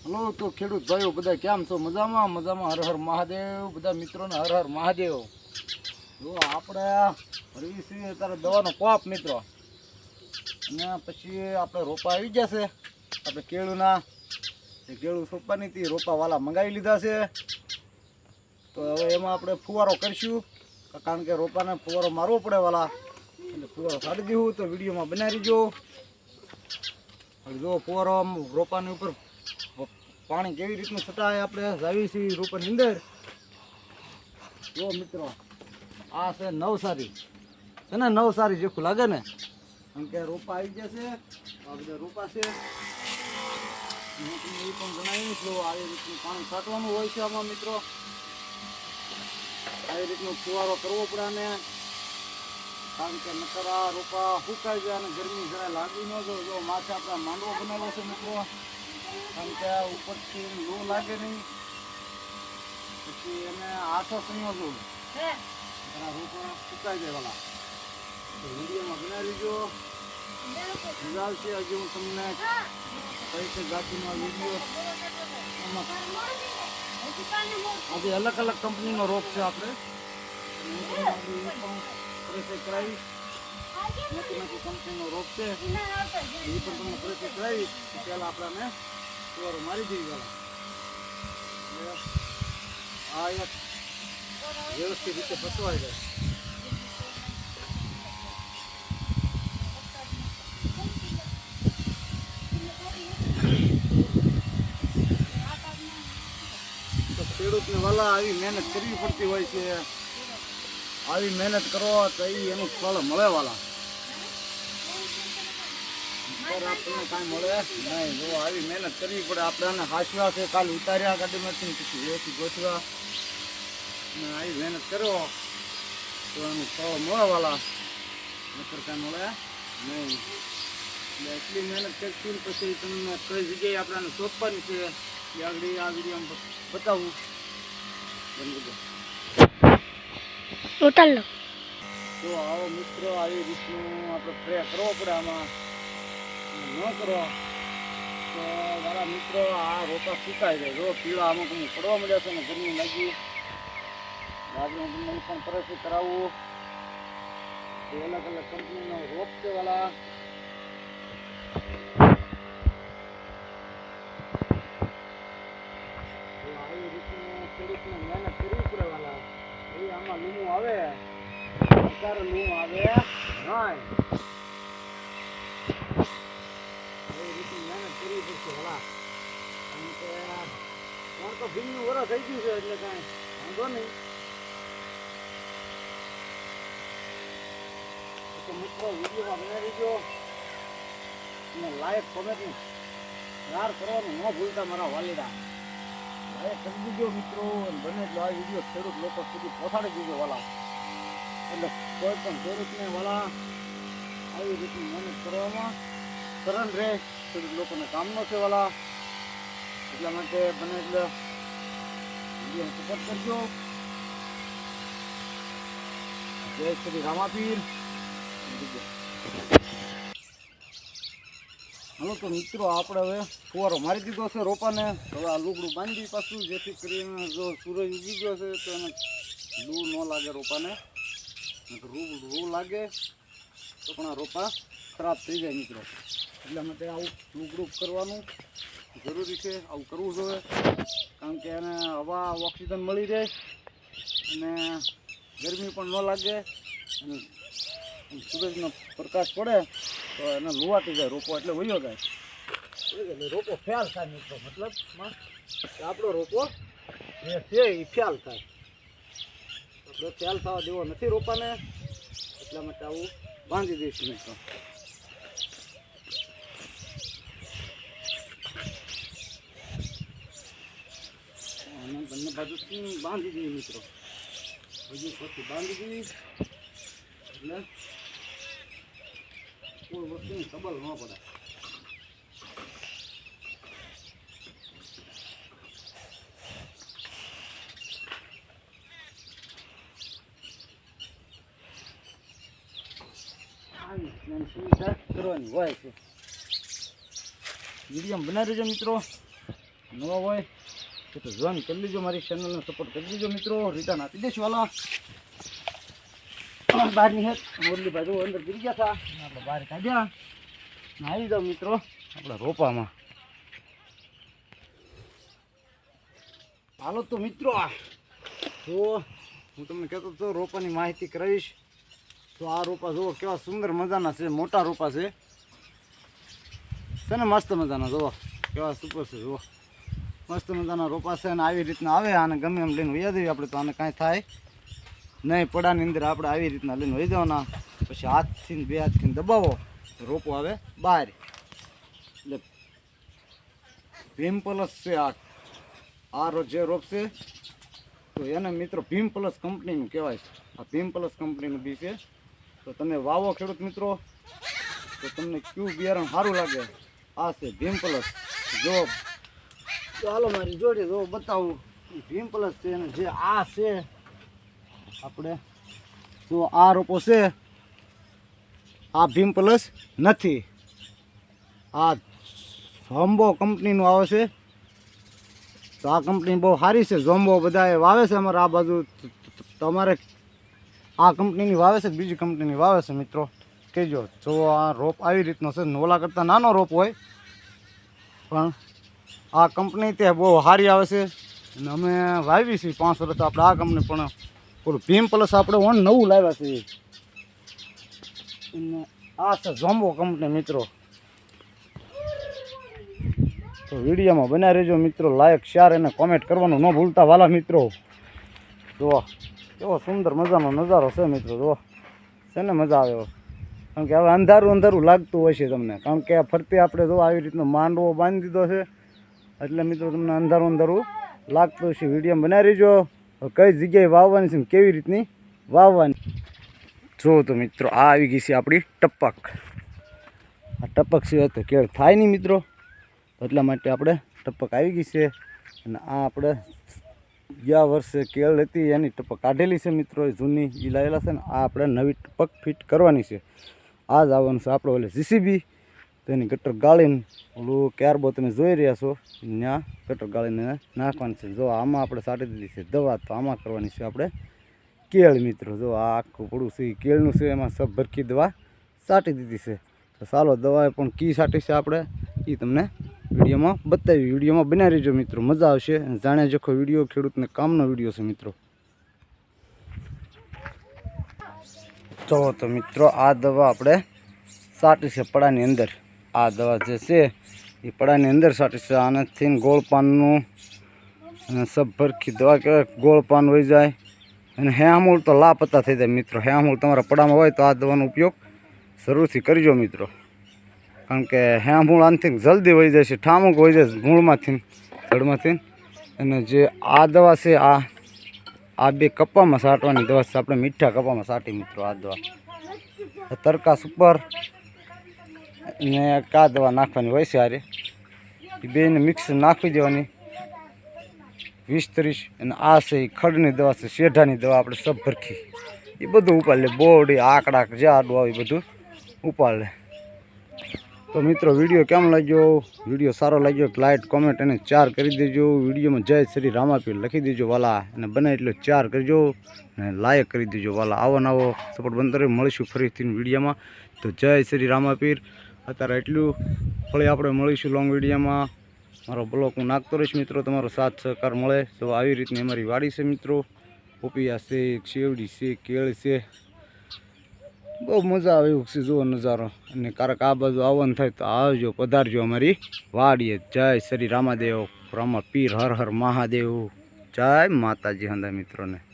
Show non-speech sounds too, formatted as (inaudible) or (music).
Hello તો ખેડૂત ભાઈઓ બધા કેમ છો? મજામાં? મજામાં. હર હર મહાદેવ. બધા મિત્રોને હર હર મહાદેવ. જો આપણે ભરવી અત્યારે દવાનો કોપ મિત્રો. અને પછી આપણે રોપા આવી ગયા છે. આપણે કેળુંના કેળું સોંપવાની હતી. રોપા વાલા મંગાવી લીધા છે. તો હવે એમાં આપણે ફુવારો કરીશું. કારણ કે રોપાને ફુવારો મારવો પડે વાલા. એટલે ફુવારો કાઢી દીધું તો વિડીયોમાં બનાવી હવે જો ફુવારો રોપાની ઉપર પાણી કેવી રીતનું છટાય આપણે જાવી છીએ અંદર જો મિત્રો, આ છે નવસારી. છે ને નવસારી જેખું લાગે ને? કારણ કે રોપા આવી જશે. આ બધા રોપા છે. એ પણ જણાવી જો આવી રીતનું પાણી છાંટવાનું હોય છે આમાં મિત્રો. આવી રીતનો ફુવારો કરવો પડે અને કારણ કે નકરા રોપા સુકાઈ જાય અને ગરમી જરાય લાગી ન જો માથે આપણે માંડવો બનાવ્યો છે મિત્રો. કારણ કે આ ઉપરથી લૂ લાગે નહીં. પછી એને આઠો સંયો આ સુકાઈ જાય વાલા. વિડીયોમાં બનાવી લેજો હજી હું તમને વીડિયો. આજે અલગ અલગ કંપનીનો રોપ છે આપણે. પરિચય કરાવીશ. મોટી મોટી કંપનીનો રોપ છે. એ પણ તમને કરાવી કરાવીશ. પહેલાં આપણે ફુવારો મારી દઈએ પહેલાં આ એક વ્યવસ્થિત રીતે ફસવાઈ જાય. ખેડૂતને વાલા આવી મહેનત કરવી પડતી હોય છે. આવી મહેનત કરો તો એનું ફળ મળે વાલા. આપણને કાંઈ મળે? નહીં જો આવી મહેનત કરવી પડે. આપણે આને હાંસવા છે કાલ ઉતાર્યા ગાડીમાંથી પછી ગોઠવા. અને આવી મહેનત કરો. તો એનું ફળ મળે વાલા કાંઈ મળે? નહીં. એટલે એટલી મહેનત કરશું પછી તમને કઈ જગ્યાએ આપણાને સોંપવાની છે એ આગળ આ વિડીયોમાં બતાવું. ગયો તો આવો મિત્રો આવી રીતનું આપણે પ્રે કરવો પડે આમાં. ન મારા મિત્રો આ રોપા સુકાઈ જાય. જો પીળા અમુક પડવા મળ્યા છે ને ગરમી લાગી. આજે હું તમને પણ પરિચય કરાવું. અલગ અલગ કંપનીનો રોપ છે વાલા તો આવી રીતનું ખેડૂતને મહેનત કરવી પડે વાલા એ આમાં લૂમું આવે અત્યારે લૂમ આવે નહીં એવી રીતની કરવી ભલા કારણ કે કોણ તો ભીમનું વરસ થઈ ગયું છે, એટલે કાંઈ વાંધો નહીં. તો મિત્રો, વિડીયોમાં બનાવી દો અને લાઈક કોમેન્ટ યાર કરવાનું ન ભૂલતા મારા વાલીડા. લાઈક કરી દીજો મિત્રો, અને બને જો આ વીડિયો ખેડૂત લોકો સુધી પહોંચાડી દીજો વાલા. એટલે કોઈ પણ ખેડૂતને વાલા, આવી રીતની મહેનત કરવામાં સરળ રહે ખેડૂત લોકોને કામનો છે વાલા. એટલા માટે બને એટલે સપોર્ટ કરજો. જય શ્રી રામાપીર. હાલો તો મિત્રો, આપણે હવે ફુવારો મારી દીધો છે રોપાને. હવે આ લુગડું બાંધી પાછું, જેથી કરીને જો સૂરજ ઉગી ગયો છે, તો એને લૂ ન લાગે રોપાને. રૂ રૂ લાગે. તો પણ આ રોપા ખરાબ થઈ જાય મિત્રો. એટલા માટે આવું ગ્રુપ કરવાનું જરૂરી છે, આવું કરવું જોઈએ. કારણ કે એને હવા, ઓક્સિજન મળી રહે અને ગરમી પણ ન લાગે. અને સૂરજનો પ્રકાશ પડે તો એને લુવાતી જાય, રોપો એટલે વયો જાય. રોપો ફેલ થાય મિત્રો, મતલબ આપણો રોપો જે છે એ ફેલ થાય. આપણે ફેલ થવા દેવો નથી રોપાને, એટલા માટે આવું બાંધી દઈશું મિત્રો. અને બંને બાજુથી બાંધી દઈએ મિત્રો? હજુ પછી બાંધી દઈએ એટલે કોઈ વસ્તુની ખબર ન પડે. સુવિધા કરવાની હોય છે. વીડિયો બનાવી દેજો મિત્રો. ન હોય તો જોઈન કરી લેજો મારી ચેનલને સપોર્ટ કરી દેજો મિત્રો. રિટર્ન આપી દેશું વાલા (coughs) બહારની હેત મોરલી બાજુ અંદર ગીરી ગયા હતા આપણે બહાર કાઢ્યા. નાહી જાઓ મિત્રો, આપણા રોપામાં. હાલો તો મિત્રો તો હું તમને કહેતો હતો રોપાની માહિતી કરાવીશ. તો આ રોપા જુઓ, કેવા સુંદર મજાના છે, મોટા રોપા છે. ને મસ્ત મજાના, જુઓ. કેવા સુપર છે, જુઓ. મસ્ત મજાના રોપા છે અને આવી રીતના આવે અને ગમે એમ લઈને વૈયા દેવી આપણે તો આને કાંઈ થાય નહીં. પડાની અંદર આપણે આવી રીતના લઈને વહી દેવાના પછી હાથથી બે હાથથી દબાવો. રોપો આવે બહાર. એટલે ભીમ પ્લસ છે આ. આ જે રોપ છે, તો એને મિત્રો ભીમ પ્લસ કંપનીનું કહેવાય છે. આ ભીમ પ્લસ કંપનીનું બી છે. તો તમે વાવો ખેડૂત મિત્રો, તો તમને કયું બિયારણ સારું લાગે? આ છે ભીમ પ્લસ. જો ચાલો મારી જોડે જો બતાવું. ભીમ પ્લસ છે અને જે આ છે, આપણે તો આ રોપો છે. આ ભીમ પ્લસ નથી. આ ઝોમ્બો કંપનીનું આવે છે. તો આ કંપની બહુ સારી છે ઝોમ્બો બધા એ વાવે છે અમારે આ બાજુ. ત- ત- તમારે આ કંપનીની વાવે છે બીજી કંપનીની વાવે છે મિત્રો. કહેજો જો આ રોપ આવી રીતનો છે, નોલા કરતાં નાનો રોપ હોય. પણ આ કંપની તે બહુ સારી આવે છે. અને અમે વાવી છીએ પાંચ વર્ષ આપણે આ કંપની પણ પેલું ભીમ પ્લસ આપણે ઓન નવું લાવ્યા છે અને આ છે ઝોમ્બો કંપની મિત્રો. તો વિડીયોમાં બનાવી રહેજો મિત્રો લાયક શેર અને કોમેન્ટ કરવાનું ન ભૂલતા. વાલા મિત્રો, જુઓ, કેવો સુંદર મજાનો નજારો છે મિત્રો, જુઓ. છે ને મજા આવે કારણ કે હવે અંધારું અંધારું લાગતું હોય છે તમને. કારણ કે ફરતે આપણે જો આવી રીતનો માંડવો બાંધી દીધો છે. એટલે મિત્રો, તમને અંધારું અંધારું લાગતું હશે. વીડિયો બનાવી રહીજો. કઈ જગ્યાએ વાવવાની છે કેવી રીતની વાવવાની? જો તો મિત્રો, આ આવી ગઈ છે આપણી ટપક. આ ટપક સિવાય તો કેળ થાય નહીં મિત્રો. એટલા માટે આપણે ટપક આવી ગઈ છે. અને આ આપણે ગયા વર્ષે કેળ હતી, એની ટપક કાઢેલી છે મિત્રો જૂની એ લાવેલા છે ને, આ આપણે નવી ટપક ફિટ કરવાની છે. આ જ આવવાનું છે આપણે ઓલે જીસીબી તો એની ગટર ગાળીને ઓલું ક્યારબો તમે જોઈ રહ્યા છો ત્યાં ગટર ગાળીને નાખવાની છે. જો આમાં આપણે સાટી દીધી છે દવા, તો આમાં કરવાની છે આપણે કેળ મિત્રો. જો આ આખું પડું છે કેળનું છે, એમાં સબ ભરખી દવા સાટી દીધી છે. તો ચાલો દવા પણ કી સાટી છે આપણે એ તમને વિડીયોમાં બતાવી. વિડીયોમાં બનાવી રહેજો મિત્રો, મજા આવશે. જાણ્યા જખો વીડિયો ખેડૂતને કામનો વીડિયો છે મિત્રો. તો મિત્રો, આ દવા આપણે સાટી છે પડાની અંદર. આ દવા જે છે, એ પડાની અંદર સાટી છે. આનાથી ગોળ પાનનું અને સબ ભરખી દવા કહેવાય, ગોળ પાન વહી જાય. અને હેમૂળ તો લાપતા થઈ જાય મિત્રો. હેમૂળ તમારા પડામાં હોય તો આ દવાનો ઉપયોગ જરૂરથી કરજો મિત્રો. કારણ કે હેમૂળ આનથી જલ્દી વહી જાય છે, ઠામુક વહી જાય મૂળમાંથી, જળમાંથી. અને જે આ દવા છે, આ આ બે કપામાં સાટવાની દવા છે. આપણે મીઠા કપામાં સાટી મિત્રો આ દવા. તરકાસ ઉપર ને કા દવા નાખવાની હોય આરે એ બેને મિક્સ નાખી દેવાની. વીસ ત્રીસ અને આ છે એ ખડની દવા છે, શેઢાની દવા આપણે સબ ભરખી. એ બધું ઉપાડ લે બોડી, આકડા જે આડું આવે એ બધું ઉપાડ. લે તો મિત્રો, વીડિયો કેમ લાગ્યો? વીડિયો સારો લાગ્યો લાઇટ કોમેન્ટ અને ચાર કરી દેજો. વિડીયોમાં જય શ્રી રામાપીર લખી દેજો વાલા અને બને એટલો ચાર કરજો અને લાયક કરી દેજો વાલા. આવો નવો સપોર્ટ કરે મળીશું ફરીથી વિડીયોમાં. તો જય શ્રી રામાપીર અત્યારે એટલું ફળી આપણે મળીશું લોંગ વિડીયામાં મારો બ્લોક હું નાખતો રહીશ મિત્રો, તમારો સાથ સહકાર મળે. તો આવી રીતની અમારી વાડી છે મિત્રો. પોપિયા છે શેવડી છે કેળ છે. બહુ મજા આવે એવું છે જુઓ નજારો. અને કારક આ બાજુ આવવાનું થાય તો આવજો, પધારજો અમારી વાડીએ. જય શ્રી રામાદેવ. રામા પીર, હર હર મહાદેવ. જય માતાજી હંદા મિત્રોને.